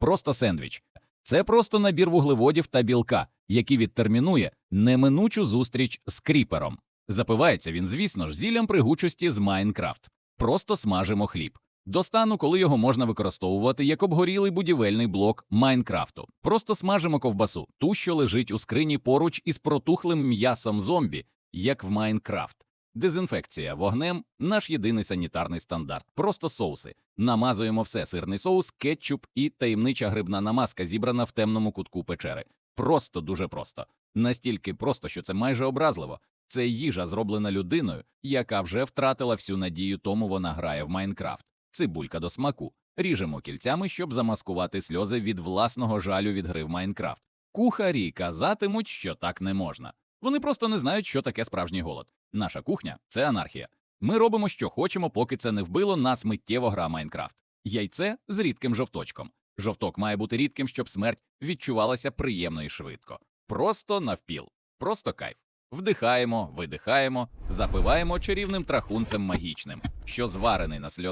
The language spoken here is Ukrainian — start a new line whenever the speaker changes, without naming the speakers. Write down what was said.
просто сендвіч. Це просто набір вуглеводів та білка, який відтермінує неминучу зустріч з кріпером. Запивається він, звісно ж, зіллям пригучості з Майнкрафт. Просто смажимо хліб. До стану, коли його можна використовувати як обгорілий будівельний блок Майнкрафту. Просто смажимо ковбасу, ту, що лежить у скрині поруч із протухлим м'ясом зомбі, як в Майнкрафт. Дезінфекція вогнем наш єдиний санітарний стандарт. Просто соуси. Намазуємо все сирний соус, кетчуп і таємнича грибна намазка, зібрана в темному кутку печери. Просто дуже просто. Настільки просто, що це майже образливо. Це їжа, зроблена людиною, яка вже втратила всю надію, тому вона грає в Майнкрафт. Цибулька до смаку. Ріжемо кільцями, щоб замаскувати сльози від власного жалю від гри в Майнкрафт. Кухарі казатимуть, що так не можна. Вони просто не знають, що таке справжній голод. Наша кухня це анархія. Ми робимо, що хочемо, поки це не вбило нас миттєво гра Майнкрафт. Яйце з рідким жовточком. Жовток має бути рідким, щоб смерть відчувалася приємно і швидко. Просто навпіл. Просто кайф. Вдихаємо, видихаємо, запиваємо чарівним трахунцем магічним, що зварений на сльоз.